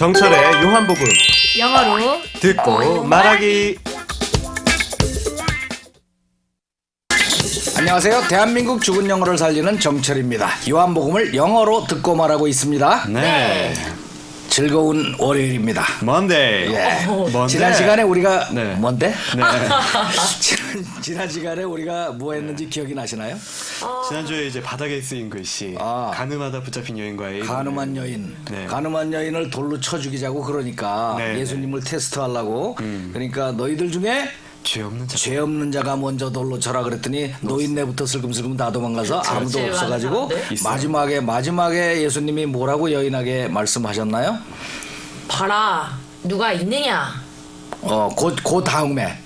정철의 요한복음 영어로 듣고 말하기 안녕하세요. 대한민국 죽은 영어를 살리는 정철입니다. 요한복음을 영어로 듣고 말하고 있습니다. 네 즐거운 월요일입니다. 먼데이 예. 먼데 지난 시간에 우리가 네. 뭔데? 네. 지난, 지난 시간에 우리가 뭐 했는지 기억이 나시나요? 지난주에 이제 바닥에 쓰인 글씨 아. 가늠하다 붙잡힌 여인과의 가늠한 여인, 네. 가늠한 여인을 돌로 쳐 죽이자고 그러니까 네, 예수님을 테스트하려고 그러니까 너희들 중에 죄 없는 자 죄 없는 자가 먼저 돌로 쳐라 그랬더니 노인네부터 슬금슬금 다 도망가서 아무도 죄 많은 없어가지고 사람들? 있어요. 마지막에 마지막에 예수님이 뭐라고 여인에게 말씀하셨나요? 봐라 누가 있느냐 어그 그 다음에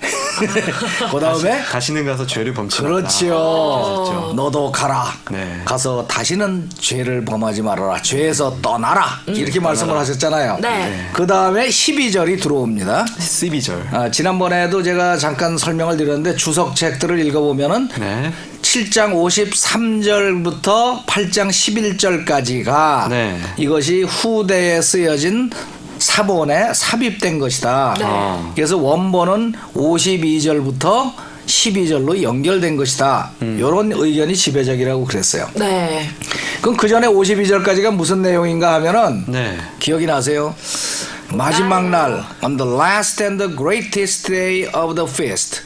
그 다음에 다시는 가서 죄를 범치 말라. 그렇지요. 너도 가라. 네. 가서 다시는 죄를 범하지 말아라. 죄에서 떠나라. 이렇게 말씀을 하셨잖아요. 네. 그 다음에 12절이 들어옵니다. 12절 아, 지난번에도 제가 잠깐 설명을 드렸는데 주석 책들을 읽어보면은 네 7장 53절부터 8장 11절까지가 네. 이것이 후대에 쓰여진 사본에 삽입된 것이다. 네. 그래서 원본은 52절부터 12절로 연결된 것이다. 음. 이런 의견이 지배적이라고 그랬어요. 네 그럼 그 전에 52절까지가 무슨 내용인가 하면은 네. 기억이 나세요? 마지막 날 on the last and the greatest day of the feast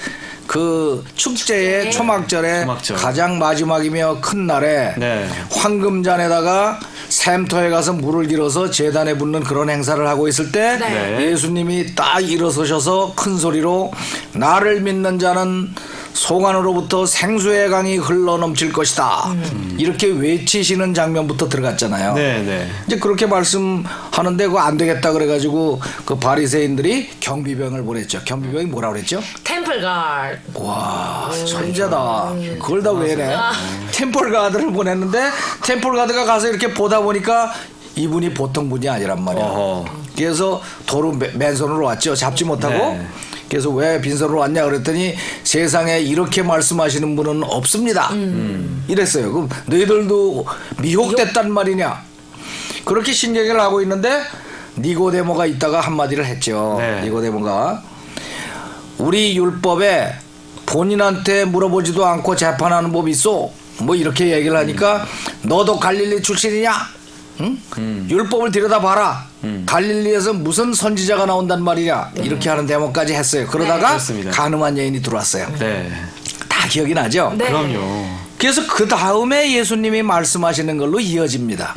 그 축제의 초막절에 초막절. 가장 마지막이며 큰 날에 네. 황금잔에다가 샘터에 가서 물을 길어서 재단에 붓는 그런 행사를 하고 있을 때 네. 예수님이 딱 일어서셔서 큰 소리로 나를 믿는 자는 송안으로부터 생수의 강이 흘러 넘칠 것이다. 이렇게 외치시는 장면부터 들어갔잖아요. 네, 네. 이제 그렇게 말씀하는데 그거 안 되겠다 그래가지고 그 바리새인들이 경비병을 보냈죠. 경비병이 뭐라 그랬죠? 템플 가드 와 천재다. 그걸 다 왜내? 템플 가드를 보냈는데 템플 가드가 가서 이렇게 보다 보니까 이분이 보통 분이 아니란 말이야. 어허. 그래서 도로 맨- 맨손으로 왔죠. 잡지 못하고. 네. 그래서 왜 빈손으로 왔냐 그랬더니 세상에 이렇게 말씀하시는 분은 없습니다. 이랬어요. 그럼 너희들도 미혹됐단 말이냐? 그렇게 신경을 하고 있는데 니고데모가 있다가 한마디를 했죠. 네. 니고데모가 우리 율법에 본인한테 물어보지도 않고 재판하는 법이 있어. 뭐 이렇게 얘기를 하니까 너도 갈릴리 출신이냐? 응? 율법을 들여다봐라. 갈릴리에서 무슨 선지자가 나온단 말이냐? 이렇게 하는 대목까지 했어요. 그러다가 그렇습니다. 가늠한 여인이 들어왔어요. 네. 다 기억이 나죠? 네. 그럼요 그래서 그 다음에 예수님이 말씀하시는 걸로 이어집니다.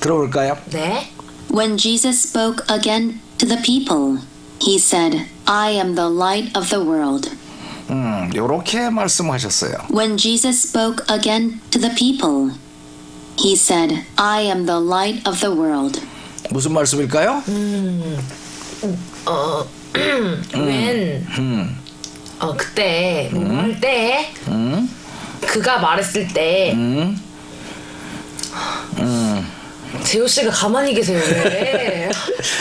들어볼까요? 네 When Jesus spoke again to the people, he said, I am the light of the world. 음, 요렇게 말씀하셨어요. When Jesus spoke again to the people, he said, I am the light of the world. 무슨 말씀일까요? 웬 어, 그때 뭐 할때 그가 말했을 때 재호 씨가 가만히 계세요 왜?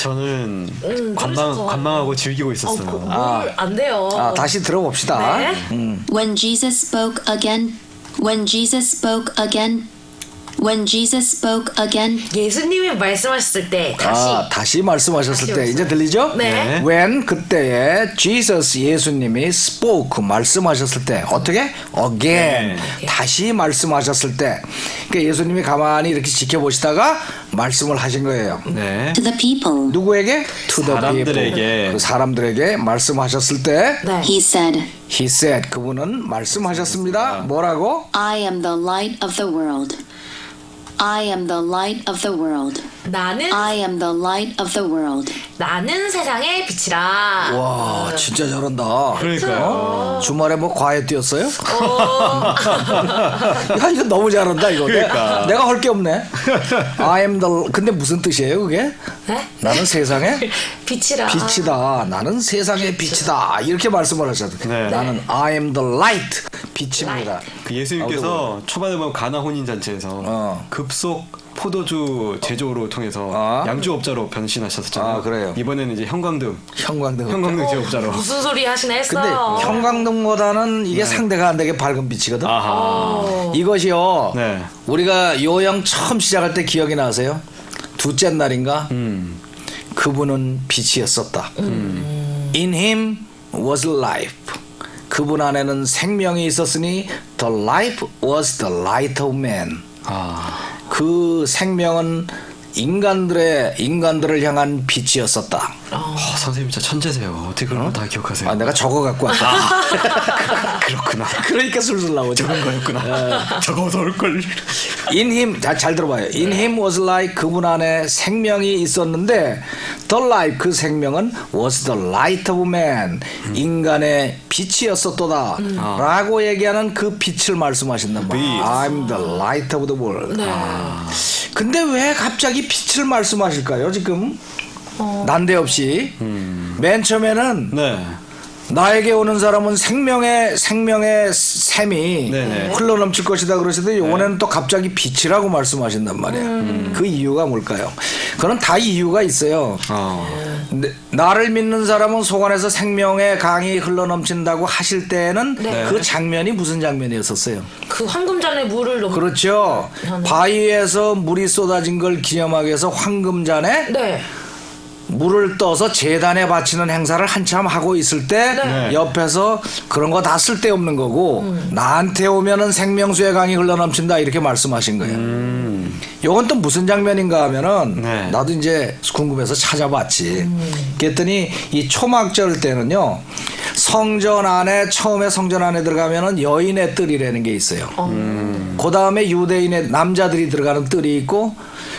저는 음, 관망 그러셨어. 관망하고 즐기고 어, 있었어요 그, 뭘안 돼요. 아, 다시 들어봅시다. 네. When Jesus spoke again, when Jesus spoke again, when Jesus spoke again, 예수님이 말씀하셨을 때 다시 아, 다시 말씀하셨을 다시 때 이제 들리죠? 네. When 그때에 Jesus 예수님이 spoke 말씀하셨을 때 어떻게? Again 네. 다시 말씀하셨을 때 그러니까 예수님이 가만히 이렇게 지켜보시다가 말씀을 하신 거예요. 네 to the people, 누구에게? To the 사람들에게. people. 그 사람들에게 말씀하셨을 때 네. he said, He said 그분은 말씀하셨습니다. 뭐라고? I am the light of the world. I am the light of the world. 나는 I am the light of the world. 나는 세상의 빛이라. 와 진짜 잘한다. 그러니까요 주말에 뭐 과외 뛰었어요? 야 이거 너무 잘한다 이거. 그러니까. 내가 할 게 없네. I am the 근데 무슨 뜻이에요 그게? 네? 나는 세상의 빛이라. 빛이다. 나는 세상의 빛이다. 이렇게 말씀을 하셨어요. 네. 나는 I am the light 빛입니다. 그 예수님께서 초반에 보면 가나 혼인 잔치에서 어. 급속 포도주 제조로 통해서 아. 양주업자로 변신하셨잖아요. 아, 그래요? 이번에는 이제 형광등, 형광등. 형광등 제조업자로. 무슨 소리 하시나 근데 했어요. 형광등보다는 이게 상대가 안 되게 밝은 빛이거든. 네. 아하. 이것이요. 네. 우리가 요양 처음 시작할 때 기억이 나세요? 둘째 날인가? 음. 그분은 빛이었었다. In him was life. 그분 안에는 생명이 있었으니 the life was the light of man. 아, 그 생명은 인간들의 인간들을 향한 빛이었었다. 어, 선생님 진짜 천재세요. 어떻게 그런 거다 기억하세요? 아, 내가 적어 갖고 왔다. 그렇구나. 그러니까 술술 나오죠. 그런 거였구나. 적어서 올 걸. In him 잘, 잘 들어봐요. In him was life 그분 안에 생명이 있었는데 the life 그 생명은 was the light of man 인간의 빛이었었도다 라고 얘기하는 그 빛을 말씀하신단 말이에요. I'm the light of the world. 아. 근데 왜 갑자기 빛을 말씀하실까요 지금? 난데없이 맨 처음에는 네. 나에게 오는 사람은 생명의 생명의 샘이 네네. 흘러 넘칠 것이다 그러시더니 이번에는 또 갑자기 빛이라고 말씀하신단 말이에요. 그 이유가 뭘까요? 그건 다 이유가 있어요. 어. 네, 나를 믿는 사람은 속 안에서 생명의 강이 흘러 넘친다고 하실 때에는 네. 그 장면이 무슨 장면이었었어요? 그 황금잔에 물을 넣 그렇죠. 바위에서 물이 쏟아진 걸 기념하기 위해서 황금잔에 네. 물을 떠서 재단에 바치는 행사를 한참 하고 있을 때 네. 옆에서 그런 거 다 쓸데없는 거고 나한테 오면은 생명수의 강이 흘러넘친다 이렇게 말씀하신 거예요. 요건 또 무슨 장면인가 하면은 네. 나도 이제 궁금해서 찾아봤지. 그랬더니 이 초막절 때는요 성전 안에 처음에 성전 안에 들어가면은 여인의 뜰이라는 게 있어요. 그 다음에 유대인의 남자들이 들어가는 뜰이 있고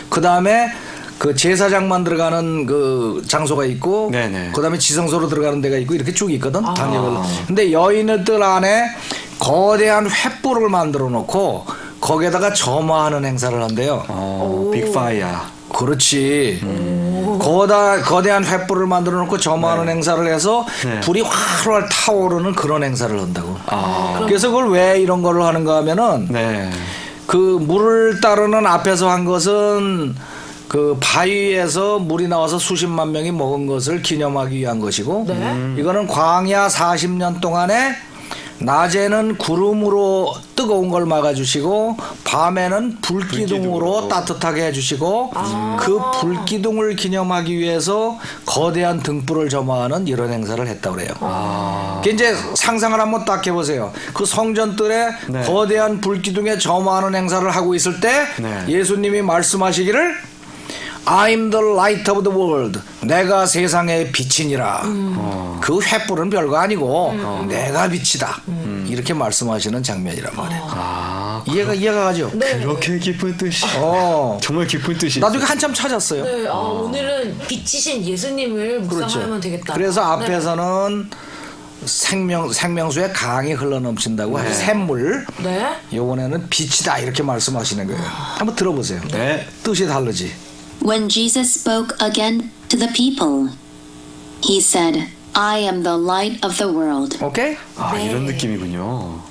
그 다음에 그 제사장만 들어가는 그 장소가 있고 네네. 그다음에 지성소로 들어가는 데가 있고 이렇게 쭉 있거든 단계별로. 근데 여인들 안에 거대한 횃불을 만들어 놓고 거기에다가 점화하는 행사를 한대요. 어, 빅파이어. 그렇지. 거다 거대한 횃불을 만들어 놓고 점화하는 행사를 해서 네. 불이 활활 타오르는 그런 행사를 한다고. 아. 그래서 그걸 왜 이런 걸로 하는가 하면은 네. 그 물을 따르는 앞에서 한 것은 그 바위에서 물이 나와서 수십만 명이 먹은 것을 기념하기 위한 것이고 네. 이거는 광야 40년 동안에 낮에는 구름으로 뜨거운 걸 막아주시고 밤에는 불기둥으로 따뜻하게 해주시고 그 불기둥을 기념하기 위해서 거대한 등불을 점화하는 이런 행사를 했다고 그래요. 아. 그 이제 상상을 한번 딱 해보세요. 그 성전뜰에 네. 거대한 불기둥에 점화하는 행사를 하고 있을 때 네. 예수님이 말씀하시기를 I'm the light of the world. 내가 세상의 빛이니라. 그 횃불은 별거 아니고 내가 빛이다. 이렇게 말씀하시는 장면이란 말이에요. 아. 이해가 이해가 가죠? 그렇게 깊은 뜻이. 어. 정말 깊은 뜻이. 나도. 한참 찾았어요. 네. 아, 오늘은 빛이신 예수님을 묵상하면 되겠다. 그렇죠. 그래서 네. 앞에서는 생명 생명수의 강이 흘러넘친다고 해서 샘물. 네. 요번에는 빛이다 이렇게 말씀하시는 거예요. 한번 들어보세요. 네. 뜻이 다르지. When Jesus spoke again to the people, he said, I am the light of the world. 오케이? 아, 네. 이런 느낌이군요.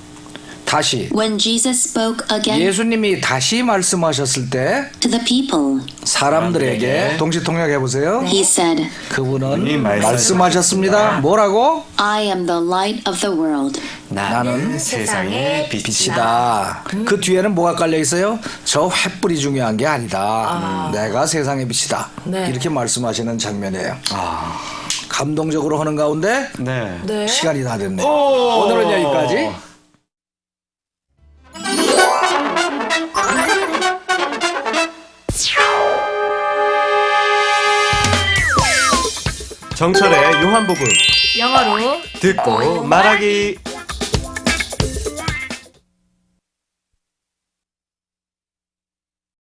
다시 When Jesus spoke again 예수님이 다시 말씀하셨을 때 to the people, 사람들에게 동시 통역해 보세요. he said, 그분은 말씀하셨습니다. 뭐라고? I am the light of the world. 나는 세상의 빛이다. 빛이다. 그 뒤에는 뭐가 깔려 있어요? 저 횃불이 중요한 게 아니다. 내가 세상의 빛이다. 네. 이렇게 말씀하시는 장면이에요. 아. 감동적으로 하는 가운데 네. 네. 시간이 다 됐네요. 오늘은 여기까지. 정철의 요한복음 영어로. 듣고 말하기.